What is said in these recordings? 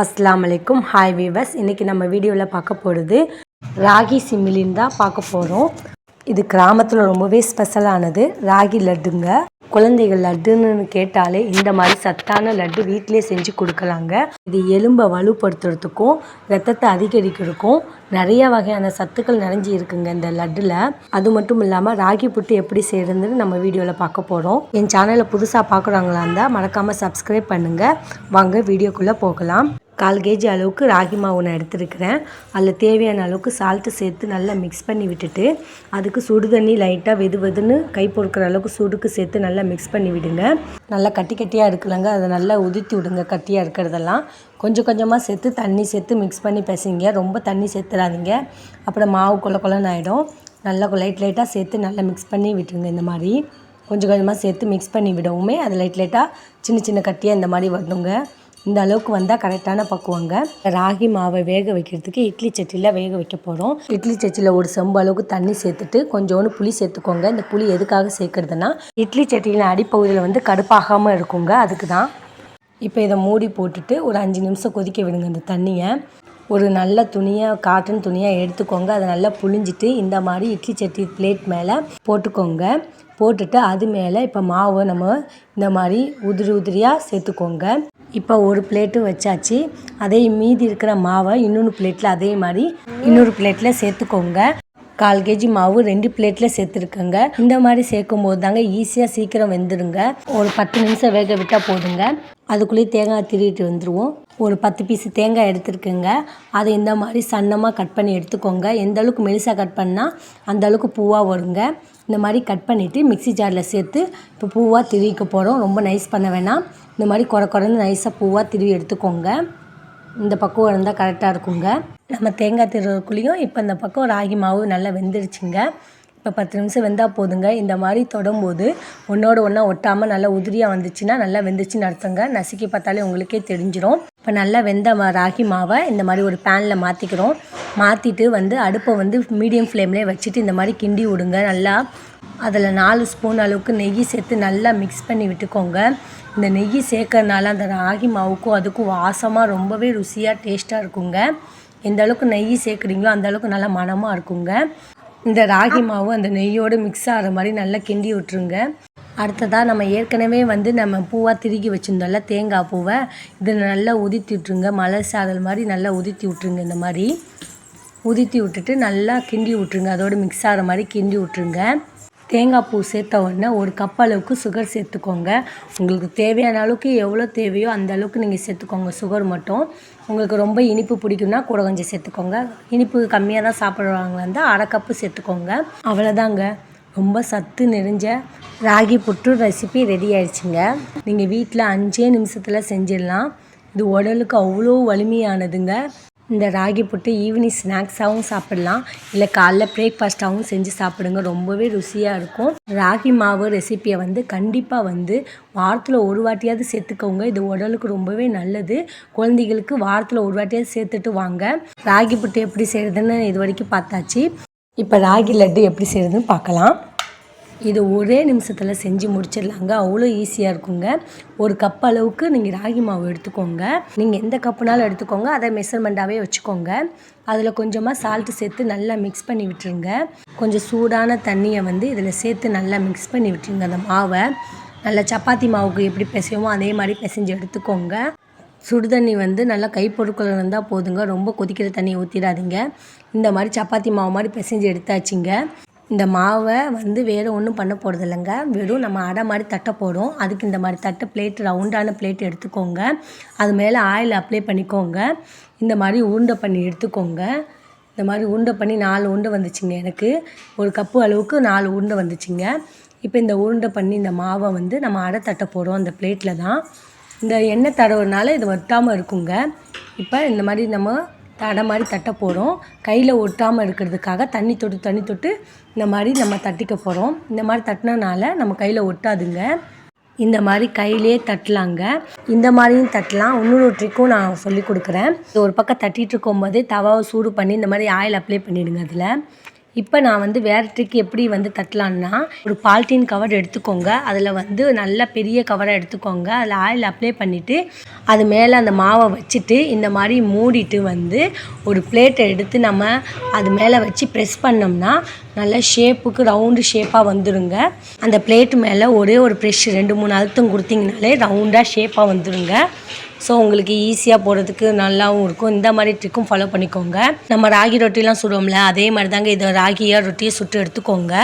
அஸ்லாம் அலைக்கும். Hi viewers இன்றைக்கி நம்ம வீடியோவில் பார்க்க போகிறது ராகி சிமிலின் தான் பார்க்க போகிறோம் இது கிராமத்தில் ரொம்பவே ஸ்பெஷலானது ராகி லட்டுங்க. குழந்தைகள் லட்டுன்னு கேட்டாலே இந்த மாதிரி சத்தான லட்டு வீட்டிலே செஞ்சு கொடுக்கலாங்க. இது எலும்பை வலுப்படுத்துறதுக்கும் ரத்தத்தை அதிகரிக்கிறதுக்கும் நிறைய வகையான சத்துக்கள் நிறைஞ்சி இருக்குங்க இந்த லட்டில். அது மட்டும் இல்லாமல் ராகி புட்டு எப்படி செய்யறதுன்னு நம்ம வீடியோவில் பார்க்க போகிறோம் என் சேனலை புதுசாக பார்க்குறாங்களா இருந்தால் மறக்காமல் சப்ஸ்கிரைப் பண்ணுங்கள் வாங்க வீடியோக்குள்ளே போகலாம். கால் கேஜி அளவுக்கு ராகி மாவு நான் எடுத்துருக்கிறேன். அதில் தேவையான அளவுக்கு சால்ட்டு சேர்த்து நல்லா மிக்ஸ் பண்ணி விட்டுட்டு அதுக்கு சுடு தண்ணி லைட்டாக வெது வெதுன்னு கை பொறுக்கிற அளவுக்கு சுடுக்கு சேர்த்து நல்லா மிக்ஸ் பண்ணி விடுங்க. நல்லா கட்டி கட்டியாக இருக்கலங்க அதை நல்லா உதிர்த்தி விடுங்க கட்டியாக இருக்கிறதெல்லாம். கொஞ்சம் கொஞ்சமாக சேர்த்து தண்ணி சேர்த்து மிக்ஸ் பண்ணி பேசுங்க. ரொம்ப தண்ணி சேர்த்துடாதீங்க அப்புறம் மாவு கொல கொலன்னு ஆகிடும் நல்லா லைட் லைட்டாக சேர்த்து நல்லா மிக்ஸ் பண்ணி விட்டுருங்க இந்த மாதிரி. கொஞ்சம் கொஞ்சமாக சேர்த்து மிக்ஸ் பண்ணி விடவுமே. அது லைட் லைட்டாக சின்ன சின்ன கட்டியாக இந்த மாதிரி வரணுங்க. இந்த அளவுக்கு வந்தால் கரெக்டான பக்குவங்க. ராகி மாவை வேக வைக்கிறதுக்கு இட்லி சட்டியில் வேக வைக்க போகிறோம் இட்லி சட்டியில் ஒரு செம்பு அளவுக்கு தண்ணி சேர்த்துட்டு கொஞ்சோண்டு புளி சேர்த்துக்கோங்க. இந்த புளி எதுக்காக சேர்க்குறதுனா இட்லி சட்டியில் அடிப்பகுதியில் வந்து கடுப்பாகாமல் இருக்குங்க. அதுக்கு தான் இப்போ இதை மூடி போட்டுட்டு ஒரு அஞ்சு நிமிஷம் கொதிக்க விடுங்க இந்த தண்ணியை. ஒரு நல்ல துணியாக காட்டன் துணியாக எடுத்துக்கோங்க. அதை நல்லா புழிஞ்சிட்டு இந்த மாதிரி இட்லி சட்டி பிளேட் மேலே போட்டுக்கோங்க. போட்டுட்டு அது மேலே இப்போ மாவை நம்ம இந்த மாதிரி உதிரி உதிரியாக சேர்த்துக்கோங்க. இப்போ ஒரு பிளேட்டு வச்சாச்சு. அதே மீதி இருக்கிற மாவை இன்னொன்று பிளேட்டில் அதே மாதிரி இன்னொரு பிளேட்டில் சேர்த்துக்கோங்க. கால் கேஜி மாவு ரெண்டு பிளேட்டில் சேர்த்துருக்கோங்க. இந்த மாதிரி சேர்க்கும் போது தாங்க ஈஸியாக சீக்கிரம் வெந்துடுங்க ஒரு பத்து நிமிஷம் வேக விட்டால் போதுங்க. அதுக்குள்ளேயே தேங்காய் திருவிட்டு வந்துடுவோம் ஒரு பத்து பீஸு தேங்காய் எடுத்துருக்குங்க. அதை இந்த மாதிரி சன்னமாக கட் பண்ணி எடுத்துக்கோங்க. எந்த அளவுக்கு மெலிசாக கட் பண்ணால் அந்த அளவுக்கு பூவாக வருங்க. இந்த மாதிரி கட் பண்ணிவிட்டு மிக்ஸி ஜாரில் சேர்த்து இப்போ பூவாக திருவிக்க போகிறோம் ரொம்ப நைஸ் பண்ண வேணாம். இந்த மாதிரி குறை குறைந்து நைஸாக பூவாக திருவி எடுத்துக்கோங்க. இந்த பக்குவம் இருந்தால் கரெக்டாக இருக்குங்க. நம்ம தேங்காய் திருவுக்குள்ளேயும் இப்போ இந்த பக்கம் ராகி மாவு நல்லா வெந்துருச்சுங்க. இப்போ பத்து நிமிஷம் வெந்தால் போதுங்க. இந்த மாதிரி தொடும்போது ஒன்றோட ஒன்றா ஒட்டாமல் நல்லா உதிரியாக வந்துச்சுன்னா நல்லா வெந்துச்சுன்னு அர்த்தங்க. நசுக்கி பார்த்தாலே உங்களுக்கே தெரிஞ்சிடும் இப்போ நல்லா வெந்த ராகி மாவை இந்த மாதிரி ஒரு பேனில் மாற்றிக்கிறோம் மாற்றிட்டு வந்து அடுப்பை வந்து மீடியம் ஃப்ளேம்லேயே வச்சுட்டு இந்த மாதிரி கிண்டி விடுங்க. நல்லா அதில் நாலு ஸ்பூன் அளவுக்கு நெய் சேர்த்து நல்லா மிக்ஸ் பண்ணி விட்டுக்கோங்க. இந்த நெய் சேர்க்கறனால அந்த ராகி மாவுக்கும் அதுக்கும் வாசமாக ரொம்பவே ருசியாக டேஸ்ட்டாக இருக்குங்க. எந்த அளவுக்கு நெய் சேர்க்குறீங்களோ அந்த அளவுக்கு நல்லா மணமாக இருக்குங்க. இந்த ராகி மாவு அந்த நெய்யோடு மிக்ஸ் ஆகிற மாதிரி நல்லா கிண்டி விட்டுருங்க. அடுத்ததாக நம்ம ஏற்கனவே வந்து நம்ம பூவாக திருகி வச்சுருந்தோம்ல தேங்காய் பூவை இதை நல்லா உதித்தி விட்ருங்க மலை சாதல் மாதிரி நல்லா உதித்தி விட்ருங்க இந்த மாதிரி. உதித்தி விட்டுட்டு நல்லா கிண்டி விட்ருங்க அதோடு மிக்ஸ் ஆகிற மாதிரி கிண்டி விட்ருங்க தேங்காய் பூ சேர்த்த உடனே ஒரு கப் அளவுக்கு சுகர் சேர்த்துக்கோங்க. உங்களுக்கு தேவையான அளவுக்கு எவ்வளோ தேவையோ அந்த அளவுக்கு நீங்கள் சேர்த்துக்கோங்க. சுகர் மட்டும். உங்களுக்கு ரொம்ப இனிப்பு பிடிக்கும்னா கூட கொஞ்சம் சேர்த்துக்கோங்க. இனிப்பு கம்மியாக தான் சாப்பிட்றவங்க வந்து அரை கப்பு சேர்த்துக்கோங்க. அவ்வளோதாங்க. ரொம்ப சத்து நிறைஞ்ச ராகி புட்டு ரெசிபி ரெடி ஆயிடுச்சுங்க. நீங்கள் வீட்டில் அஞ்சே நிமிஷத்தில் செஞ்சிடலாம். இது உடலுக்கு அவ்வளோ வலிமையானதுங்க. இந்த ராகி புட்டு ஈவினிங் ஸ்நாக்ஸாகவும் சாப்பிடலாம். இல்லை காலைல பிரேக்ஃபாஸ்ட்டாகவும் செஞ்சு சாப்பிடுங்க. ரொம்பவே ருசியாக இருக்கும். ராகி மாவு ரெசிப்பியை வந்து கண்டிப்பாக வந்து வாரத்தில் ஒரு வாட்டியாவது சேர்த்துக்கோங்க. இது உடலுக்கு ரொம்பவே நல்லது. குழந்தைகளுக்கு வாரத்தில் ஒரு வாட்டியாவது சேர்த்துட்டு வாங்க. ராகி புட்டு எப்படி செய்கிறதுன்னு இது வரைக்கும் பார்த்தாச்சு. இப்போ ராகி லட்டு எப்படி செய்கிறதுன்னு பார்க்கலாம். இது ஒரே நிமிஷத்தில் செஞ்சு முடிச்சிடலாங்க. அவ்வளோ ஈஸியாக இருக்குங்க. ஒரு கப் அளவுக்கு நீங்கள் ராகி மாவு எடுத்துக்கோங்க. நீங்கள் எந்த கப்புனாலும் எடுத்துக்கோங்க. அதை மெஷர்மெண்ட்டாகவே வச்சுக்கோங்க. அதில் கொஞ்சமாக சால்ட்டு சேர்த்து நல்லா மிக்ஸ் பண்ணி விட்டுருங்க. கொஞ்சம் சூடான தண்ணியை வந்து இதில் சேர்த்து நல்லா மிக்ஸ் பண்ணி விட்டுருங்க அந்த மாவை. நல்லா சப்பாத்தி மாவுக்கு எப்படி பிசையுமோ அதே மாதிரி பிசைஞ்சு எடுத்துக்கோங்க. சுடு தண்ணி வந்து நல்லா கை பொருட்கள் இருந்தால் போதுங்க. ரொம்ப கொதிக்கிற தண்ணி ஊற்றிடாதீங்க இந்த மாதிரி சப்பாத்தி மாவு மாதிரி பிசைஞ்சு எடுத்தாச்சுங்க. இந்த மாவை வந்து வேறு ஒன்றும் பண்ண போகிறது இல்லைங்க வெறும் நம்ம அடை மாதிரி தட்டை போடும் அதுக்கு இந்த மாதிரி தட்டை பிளேட் ரவுண்டான பிளேட் எடுத்துக்கோங்க. அது மேலே ஆயில் அப்ளை பண்ணிக்கோங்க. இந்த மாதிரி உருண்டை பண்ணி எடுத்துக்கோங்க. இந்த மாதிரி உருண்டை பண்ணி நாலு உருண்டை வந்துச்சுங்க எனக்கு. ஒரு கப்பு அளவுக்கு நாலு உருண்டை வந்துச்சுங்க. இப்போ இந்த உருண்டை பண்ணி இந்த மாவை வந்து நம்ம அடை தட்டை போடுறோம் அந்த பிளேட்டில் தான். இந்த எண்ணெய் தடவுனால இது ஒட்டாமல் இருக்குங்க. இப்போ இந்த மாதிரி நம்ம தடை மாதிரி தட்ட போகிறோம் கையில் ஒட்டாமல் இருக்கிறதுக்காக தண்ணி தொட்டு தண்ணி தொட்டு இந்த மாதிரி நம்ம தட்டிக்க போகிறோம் இந்த மாதிரி தட்டினனால நம்ம கையில் ஒட்டாதுங்க. இந்த மாதிரி கையிலே தட்டலாங்க. இந்த மாதிரியும் தட்டலாம். இன்னொரு ட்ரிக்கும் நான் சொல்லி கொடுக்குறேன். இது ஒரு பக்கம் தட்டிகிட்டு இருக்கும்போதே தவாவை சூடு பண்ணி இந்த மாதிரி ஆயில் அப்ளை பண்ணிவிடுங்க அதில். இப்போ நான் வந்து வேறு ட்ரிக் எப்படி வந்து தட்டலான்னா ஒரு பால்டீன் கவர் எடுத்துக்கோங்க. அதில் வந்து நல்ல பெரிய கவரை எடுத்துக்கோங்க. அதில் ஆயில் அப்ளை பண்ணிவிட்டு அது மேலே அந்த மாவை வச்சுட்டு இந்த மாதிரி மூடிட்டு வந்து ஒரு பிளேட்டை எடுத்து நம்ம அது மேலே வச்சு ப்ரெஸ் பண்ணோம்னா நல்ல ஷேப்புக்கு ரவுண்டு ஷேப்பாக வந்துடுங்க அந்த பிளேட்டு மேலே ஒரே ஒரு ப்ரெஷ் ரெண்டு மூணு அழுத்தம் கொடுத்தீங்கனாலே ரவுண்டாக ஷேப்பாக வந்துடுங்க ஸோ உங்களுக்கு ஈஸியாக போடுறதுக்கு நல்லாவும் இருக்கும். இந்த மாதிரி ட்ரிக்கும் ஃபாலோ பண்ணிக்கோங்க. நம்ம ராகி ரொட்டிலாம் சுடுவோம்ல அதே மாதிரி தாங்க இதை ராகியாக ரொட்டியை சுட்டு எடுத்துக்கோங்க.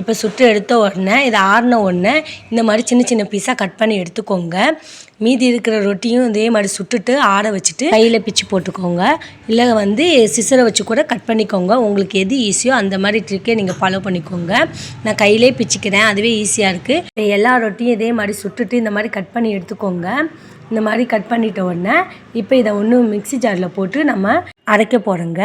இப்போ சுட்டு எடுத்த உடனே இதை ஆறின உடனே இந்த மாதிரி சின்ன சின்ன பீஸாக கட் பண்ணி எடுத்துக்கோங்க. மீதி இருக்கிற ரொட்டியும் இதே மாதிரி சுட்டுட்டு ஆற வச்சுட்டு கையில் பிச்சு போட்டுக்கோங்க. இல்லை வந்து சிசரை வச்சு கூட கட் பண்ணிக்கோங்க. உங்களுக்கு எது ஈஸியோ அந்த மாதிரி ட்ரிக்கே நீங்கள் ஃபாலோ பண்ணிக்கோங்க. நான் கையிலே பிச்சுக்கிறேன். அதுவே ஈஸியாக இருக்குது எல்லா ரொட்டியும் இதே மாதிரி சுட்டுட்டு இந்த மாதிரி கட் பண்ணி எடுத்துக்கோங்க. இந்த மாதிரி கட் பண்ணிட்ட உடனே இப்போ இதை ஒன்று மிக்ஸி ஜாரில் போட்டு நம்ம அரைக்க போகிறோங்க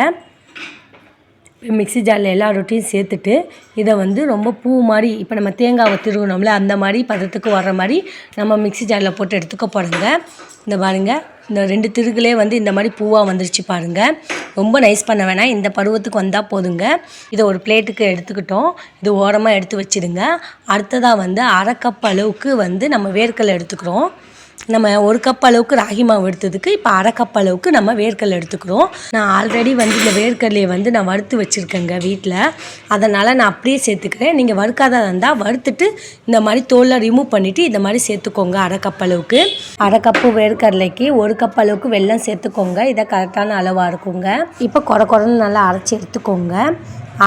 மிக்ஸி ஜாரில் எல்லா ரொட்டியும் சேர்த்துட்டு இதை வந்து ரொம்ப பூ மாதிரி இப்போ நம்ம தேங்காவை திருகணும்ல அந்த மாதிரி பதத்துக்கு வர்ற மாதிரி நம்ம மிக்ஸி ஜாரில் போட்டு எடுத்துக்க போகிறோங்க இந்த பாருங்க இந்த ரெண்டு திருகுலே வந்து இந்த மாதிரி பூவாக வந்துருச்சு பாருங்கள் ரொம்ப நைஸ் பண்ண வேணாம் இந்த பருவத்துக்கு வந்தால் போதுங்க. இதை ஒரு பிளேட்டுக்கு எடுத்துக்கிட்டோம் இது ஓரமாக எடுத்து வச்சிடுங்க. அடுத்ததாக வந்து அரை கப் அளவுக்கு வந்து நம்ம வேர்க்கடலை எடுத்துக்கிறோம். நம்ம ஒரு கப் அளவுக்கு ராகி மாவு எடுத்ததுக்கு இப்போ அரை கப் அளவுக்கு நம்ம வேர்க்கடலை எடுத்துக்கிறோம். நான் ஆல்ரெடி வந்து இந்த வேர்க்கடலையை வந்து நான் வறுத்து வச்சுருக்கேங்க வீட்டில் அதனால் நான் அப்படியே சேர்த்துக்கிறேன். நீங்கள் வறுக்காததாக இருந்தால் வறுத்துட்டு இந்த மாதிரி தோலை ரிமூவ் பண்ணிவிட்டு இந்த மாதிரி சேர்த்துக்கோங்க அரை கப் அளவுக்கு. அரை கப்பு வேர்க்கடலைக்கு ஒரு கப் அளவுக்கு வெல்லம் சேர்த்துக்கோங்க. இதை கரெக்டான அளவாக இருக்குங்க இப்போ குறை குறைன்னு நல்லா அரைச்சி எடுத்துக்கோங்க.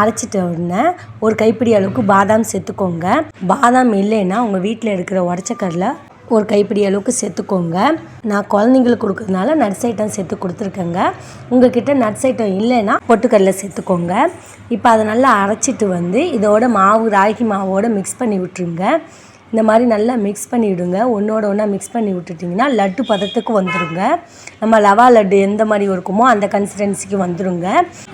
அரைச்சிட்ட உடனே ஒரு கைப்பிடி அளவுக்கு பாதாம் சேர்த்துக்கோங்க. பாதாம் இல்லைன்னா உங்கள் வீட்டில் இருக்கிற உடச்சக்கடலை ஒரு கைப்பிடி அளவுக்கு சேர்த்துக்கோங்க. நான் குழந்தைங்களுக்கு கொடுக்கறதுனால நட்ஸ் ஐட்டம் சேர்த்து கொடுத்துருக்கேங்க. உங்ககிட்ட நட்ஸ் ஐட்டம் இல்லைன்னா பொட்டுக்கடலை சேர்த்துக்கோங்க. இப்போ அதை நல்லா அரைச்சிட்டு வந்து இதோட மாவு ராகி மாவோட மிக்ஸ் பண்ணி விட்டுருங்க. இந்த மாதிரி நல்லா மிக்ஸ் பண்ணி விடுங்க. ஒன்றோட ஒன்றா மிக்ஸ் பண்ணி விட்டுட்டிங்கன்னா லட்டு பதத்துக்கு வந்துடுங்க நம்ம லவா லட்டு எந்த மாதிரி இருக்குமோ அந்த கன்சிஸ்டன்சிக்கு வந்துடுங்க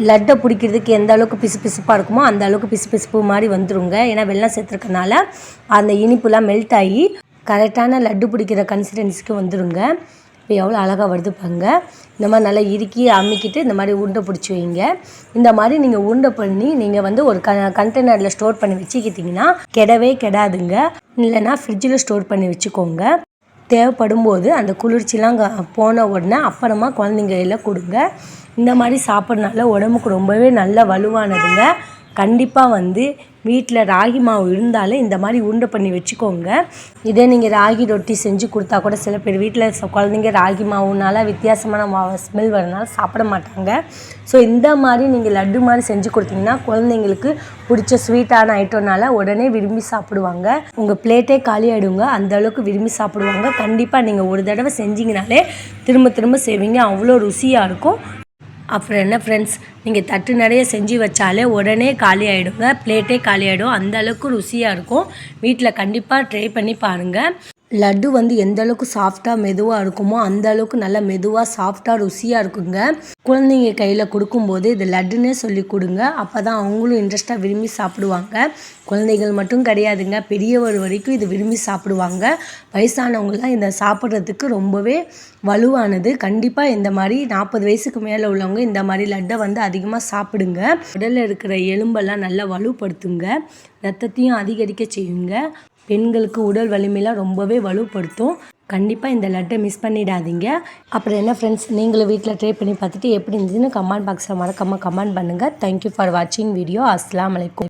லட்டை பிடிக்கிறதுக்கு எந்த அளவுக்கு பிசு பிசுப்பாக இருக்குமோ அந்த அளவுக்கு பிசு பிசுப்பு மாதிரி வந்துடுங்க ஏன்னா வெள்ளம் சேர்த்துருக்கனால அந்த இனிப்புலாம் மெல்ட் ஆகி கரெக்டான லட்டு பிடிக்கிற கன்சிஸ்டன்சிக்கு வந்துடுங்க இப்போ எவ்வளோ அழகாக வருது பாருங்க. இந்த மாதிரி நல்லா இறுக்கி அம்மிக்கிட்டு இந்த மாதிரி உருண்டை பிடிச்சி வைங்க. இந்த மாதிரி நீங்கள் உருண்டை பண்ணி நீங்கள் வந்து ஒரு க கண்டெய்னரில் ஸ்டோர் பண்ணி வச்சுக்கிட்டிங்கன்னா கெடவே கெடாதுங்க. இல்லைன்னா ஃப்ரிட்ஜில் ஸ்டோர் பண்ணி வச்சுக்கோங்க. தேவைப்படும் போது அந்த குளிர்ச்சிலாம் க- போன உடனே அப்புறமா குழந்தைங்க எல்லாம் கொடுங்க. இந்த மாதிரி சாப்பிட்றதுனால உடம்புக்கு ரொம்பவே நல்ல வலுவானதுங்க. கண்டிப்பாக வந்து வீட்டில் ராகி மாவு இருந்தாலே இந்த மாதிரி உருண்டை பண்ணி வச்சுக்கோங்க. இதே நீங்கள் ராகி ரொட்டி செஞ்சு கொடுத்தா கூட சில பேர் வீட்டில் குழந்தைங்க ராகி மாவுனால வித்தியாசமான மாவு ஸ்மெல் வரனால சாப்பிட மாட்டாங்க. ஸோ இந்த மாதிரி நீங்கள் லட்டு மாதிரி செஞ்சு கொடுத்தீங்கன்னா குழந்தைங்களுக்கு பிடிச்ச ஸ்வீட்டான ஐட்டம்னால உடனே விரும்பி சாப்பிடுவாங்க. உங்கள் பிளேட்டே காலி ஆகிடுங்க அந்த அளவுக்கு விரும்பி சாப்பிடுவாங்க. கண்டிப்பாக நீங்கள் ஒரு தடவை செஞ்சீங்கனாலே திரும்ப திரும்ப செய்வீங்க. அவ்வளோ ருசியாக இருக்கும். அப்புறம் என்ன ஃப்ரெண்ட்ஸ் நீங்கள் தட்டு நிறைய செஞ்சு வச்சாலே உடனே காலி ஆகிடுங்க பிளேட்டே காலி ஆகிடும் அந்தளவுக்கு ருசியாக இருக்கும். வீட்டில் கண்டிப்பாக ட்ரை பண்ணி பாருங்கள் லட்டு வந்து எந்த அளவுக்கு சாஃப்டாக மெதுவாக இருக்குமோ அந்த அளவுக்கு நல்லா மெதுவாக சாஃப்டாக ருசியாக இருக்குங்க. குழந்தைங்க கையில் கொடுக்கும்போது இது லட்டுன்னே சொல்லி கொடுங்க. அப்போ தான் அவங்களும் இன்ட்ரெஸ்ட்டாக விரும்பி சாப்பிடுவாங்க. குழந்தைகள் மட்டும் கிடையாதுங்க. பெரியவர் வரைக்கும் இது விரும்பி சாப்பிடுவாங்க. வயசானவங்களாம் இதை சாப்பிட்றதுக்கு ரொம்பவே வலுவானது. கண்டிப்பாக இந்த மாதிரி நாற்பது வயசுக்கு மேலே உள்ளவங்க இந்த மாதிரி லட்டை வந்து அதிகமாக சாப்பிடுங்க. உடலில் இருக்கிற எலும்பெல்லாம் நல்லா வலுப்படுத்துங்க. ரத்தத்தையும் அதிகரிக்க செய்யுங்க. பெண்களுக்கு உடல் வலிமையெல்லாம் ரொம்பவே வலுப்படுத்தும். கண்டிப்பாக இந்த லட்டை மிஸ் பண்ணிடாதீங்க. அப்புறம் என்ன ஃப்ரெண்ட்ஸ் நீங்களும் வீட்டில் ட்ரை பண்ணி பார்த்துட்டு எப்படி இருந்துச்சுன்னு கமெண்ட் பாக்ஸில் மறக்காமல் கமெண்ட் பண்ணுங்கள் தேங்க்யூ ஃபார் வாட்சிங் வீடியோ அஸ்லாம் வலைக்கும்